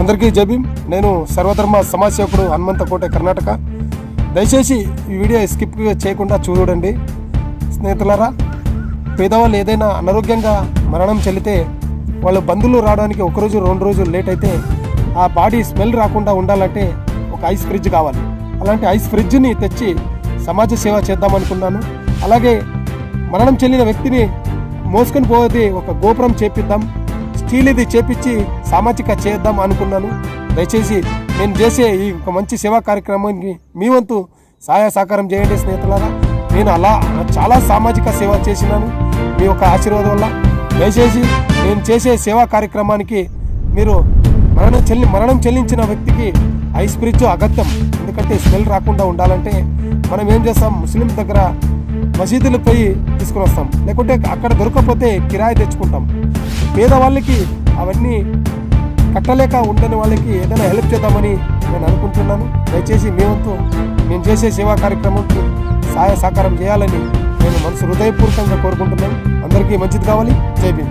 అందరికీ జబీం నేను సర్వధర్మ సమాజ్ సేవకుడు హనుమంత కోట కర్ణాటక. దయచేసి ఈ వీడియో స్కిప్ చేయకుండా చూడండి. స్నేహితులారా పేదవాళ్ళు ఏదైనా అనారోగ్యంగా మరణం చెల్లితే వాళ్ళు బంధువులు రావడానికి ఒక రోజు రెండు రోజులు లేట్ అయితే ఆ బాడీ స్మెల్ రాకుండా ఉండాలంటే ఒక ఐస్ ఫ్రిడ్జ్ కావాలి. అలాంటి ఐస్ ఫ్రిడ్జ్ని తెచ్చి సమాజ సేవ చేద్దామనుకున్నాను అలాగే మరణం చెల్లిన వ్యక్తిని మోసుకొని పోయేది ఒక గోపురం చేపిద్దాం. స్టీల్ ఇది చేపించి సామాజిక చేద్దాం అనుకున్నాను. దయచేసి నేను చేసే ఈ ఒక మంచి సేవా కార్యక్రమానికి మీ వంతు సహాయ సహకారం చేయండి స్నేహితులారా. నేను అలా చాలా సామాజిక సేవ చేసినాను. మీ యొక్క ఆశీర్వాదం వల్ల దయచేసి నేను చేసే సేవా కార్యక్రమానికి మీరు మరణం చెల్లి మరణం చెల్లించిన వ్యక్తికి ఐస్ ఫ్రిడ్జ్ అగత్యం. ఎందుకంటే స్మెల్ రాకుండా ఉండాలంటే మనం ఏం చేస్తాం? ముస్లిం దగ్గర మసీదులు పోయి తీసుకుని వస్తాం. లేకుంటే అక్కడ దొరకకపోతే కిరాయి తెచ్చుకుంటాం. పేదవాళ్ళకి అవన్నీ కట్టలేక ఉండని వాళ్ళకి ఏదైనా హెల్ప్ చేద్దామని నేను అనుకుంటున్నాను. దయచేసి మీ వంతు నేను చేసే సేవా కార్యక్రమంకి సహాయ సహకారం చేయాలని నేను మనసు హృదయపూర్వకంగా కోరుకుంటున్నాను. అందరికీ మంచిది కావాలి. జై భీమ్.